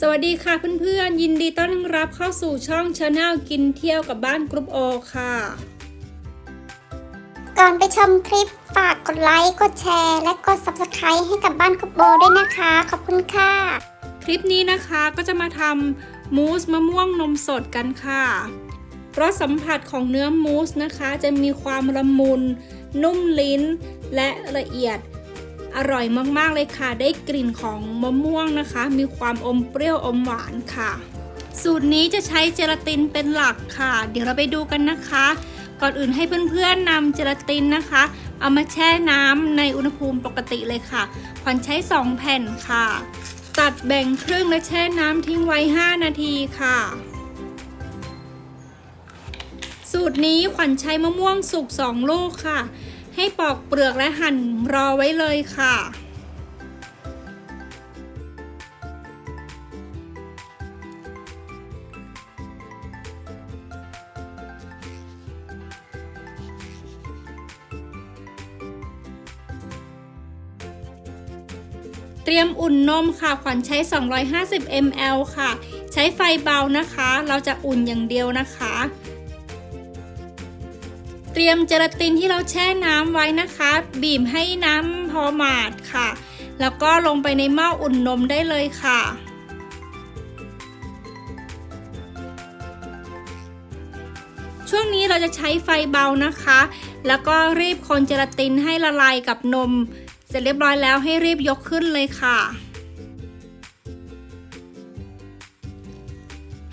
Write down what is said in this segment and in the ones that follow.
สวัสดีค่ะเพื่อนๆ ยินดีต้อนรับเข้าสู่ช่องชาแนลกินเที่ยวกับบ้านกรุ๊ปโอค่ะ ก่อนไปชมคลิปฝากกดไลค์ กดแชร์ และกด Subscribe ให้กับบ้านกุบโบด้วยนะคะ ขอบคุณค่ะ คลิปนี้นะคะก็จะมาทำมูสมะม่วงนมสดกันค่ะรสสัมผัสของเนื้อมูสนะคะ จะมีความละมุน นุ่มลิ้น และละเอียด อร่อยมากๆเลยค่ะ ได้กลิ่นของมะม่วงนะคะ มีความอมเปรี้ยวอมหวานค่ะ สูตรนี้จะใช้เจลาตินเป็นหลักค่ะ เดี๋ยวเราไปดูกันนะคะ ก่อนอื่นให้เพื่อนๆนำเจลาตินนะคะ เอามาแช่น้ำในอุณหภูมิปกติเลยค่ะขวัญใช้ 2 แผ่นค่ะ ตัดแบ่งครึ่งและแช่น้ำทิ้งไว้ 5 นาทีค่ะสูตรนี้ขวัญใช้มะม่วงสุก2ลูกค่ะ ให้ปอกเปลือกและหั่นรอไว้เลยค่ะ เตรียมอุ่นนมค่ะ ขวัญใช้ 250 ml ค่ะ ใช้ไฟเบานะคะ เราจะอุ่นอย่างเดียวนะคะ เตรียมเจลาตินที่เราแช่น้ำไว้นะคะ บีบให้น้ำพอหมาดค่ะ แล้วก็ลงไปในหม้ออุ่นนมได้เลยค่ะช่วงนี้เราจะใช้ไฟเบานะคะ แล้วก็รีบคนเจลาตินให้ละลายกับนม เสร็จเรียบร้อยแล้วให้รีบยกขึ้นเลยค่ะ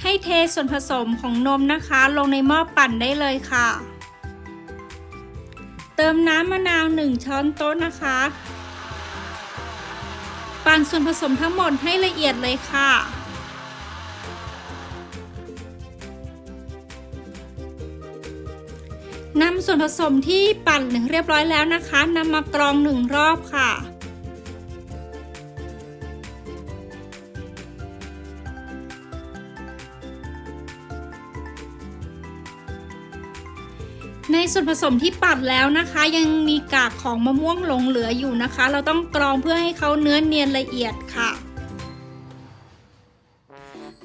ให้เทส่วนผสมของนมนะคะ ลงในหม้อปั่นได้เลยค่ะ เติมน้ำมะนาว 1 ช้อนโต๊ะนะคะ ปั่นส่วนผสมทั้งหมดให้ละเอียดเลยค่ะนำส่วนผสมที่ปั่นเรียบร้อยแล้วนะคะนำมากรองหนึ่งรอบค่ะ ในส่วนผสมที่ปั่นแล้วนะคะ ยังมีกากของมะม่วงหลงเหลืออยู่นะคะ เราต้องกรองเพื่อให้เขาเนื้อเนียนละเอียดค่ะ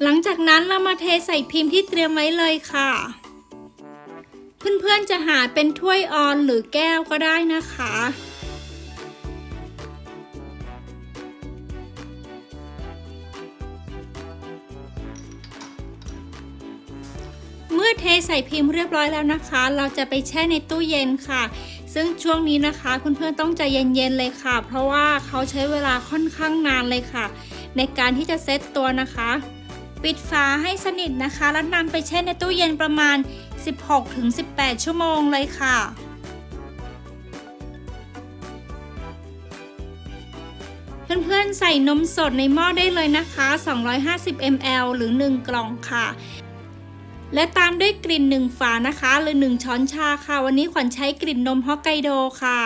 หลังจากนั้นเรามาเทใส่พิมพ์ที่เตรียมไว้เลยค่ะ เพื่อนๆจะหาเป็นถ้วยออนหรือแก้วก็ได้นะคะ ใส่พิมพ์เรียบร้อยแล้วนะคะ เราจะไปแช่ในตู้เย็นค่ะ ซึ่งช่วงนี้นะคะเพื่อนๆต้องใจเย็นๆเลยค่ะ เพราะว่าเขาใช้เวลาค่อนข้างนานเลยค่ะ ในการที่จะเซตตัวนะคะ ปิดฝาให้สนิทนะคะ แล้วนำไปแช่ในตู้เย็นประมาณ 16-18 ชั่วโมงเลยค่ะเพื่อนๆ ใส่นมสดในหม้อได้เลยนะคะ 250 ml หรือ 1 กล่องค่ะ และตามด้วยกลิ่น1ฝานะคะ หรือ1ช้อนชาค่ะ วันนี้ขวัญใช้กลิ่นนมฮอกไกโดค่ะ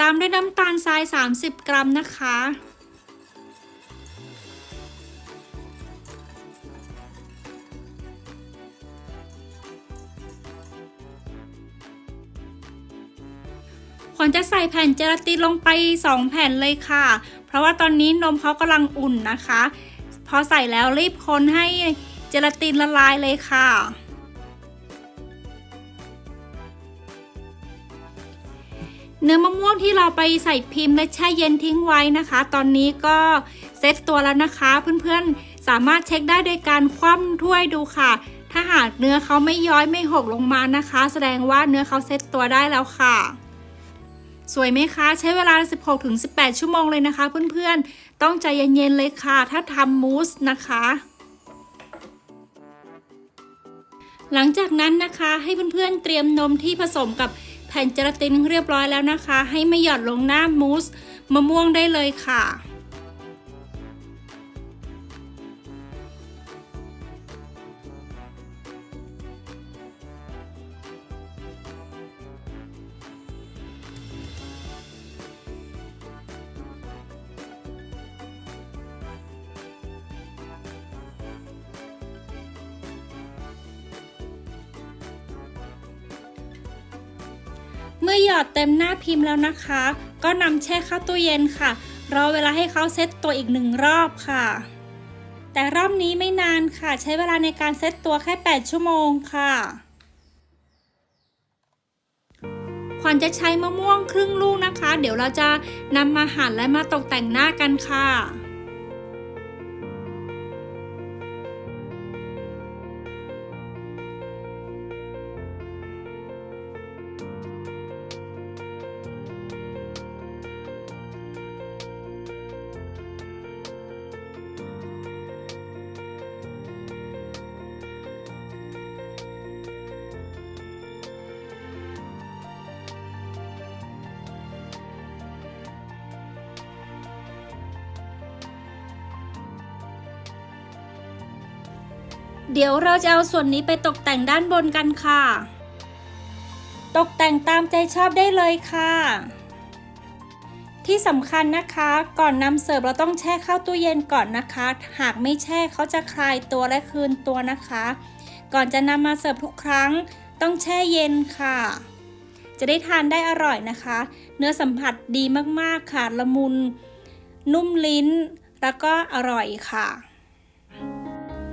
ตามด้วยน้ำตาลทราย 30 กรัมนะคะ ขวัญจะใส่แผ่นเจลาตินลงไป 2 แผ่นเลยค่ะ เพราะว่าตอนนี้นมเขากำลังอุ่นนะคะ พอใส่แล้วรีบคนให้เจลาตินละลายเลยค่ะ เนื้อมะม่วงที่เราไปใส่พิมพ์และแช่เย็นทิ้งไว้นะคะ ตอนนี้ก็เซตตัวแล้วนะคะ เพื่อนๆสามารถเช็คได้โดยการคว่ำถ้วยดูค่ะ ถ้าหากเนื้อเขาไม่ย้อยไม่หกลงมานะคะ แสดงว่าเนื้อเขาเซตตัวได้แล้วค่ะ สวยไหมคะ ใช้เวลา 16-18 ชั่วโมงเลยนะคะเพื่อนๆ ต้องใจเย็นๆเลยค่ะ ถ้าทำมูสนะคะหลังจากนั้นนะคะให้เพื่อนๆเตรียมนมที่ผสมกับแผ่นเจลาตินเรียบร้อยแล้วนะคะ ให้ไม่หยอดลงหน้ามูสมะม่วงได้เลยค่ะ มื่อหยอดเต็มหน้าพิมพ์แล้วนะคะ ก็นำแช่เข้าตู้เย็นค่ะ รอเวลาให้เขาเซตตัวอีกหนึ่งรอบค่ะ แต่รอบนี้ไม่นานค่ะ ใช้เวลาในการเซตตัวแค่ 8 ชั่วโมงค่ะขวัญจะใช้มะม่วงครึ่งลูกนะคะ เดี๋ยวเราจะนำมาหั่นและมาตกแต่งหน้ากันค่ะ เดี๋ยวเราจะเอาส่วนนี้ไปตกแต่งด้านบนกันค่ะ ตกแต่งตามใจชอบได้เลยค่ะ ที่สำคัญนะคะก่อนนำเสิร์ฟเราต้องแช่เข้าตู้เย็นก่อนนะคะ หากไม่แช่เขาจะคลายตัวและคืนตัวนะคะ ก่อนจะนำมาเสิร์ฟทุกครั้ง ต้องแช่เย็นค่ะ จะได้ทานได้อร่อยนะคะ เนื้อสัมผัสดีมากๆค่ะละมุน นุ่มลิ้น แล้วก็อร่อยค่ะ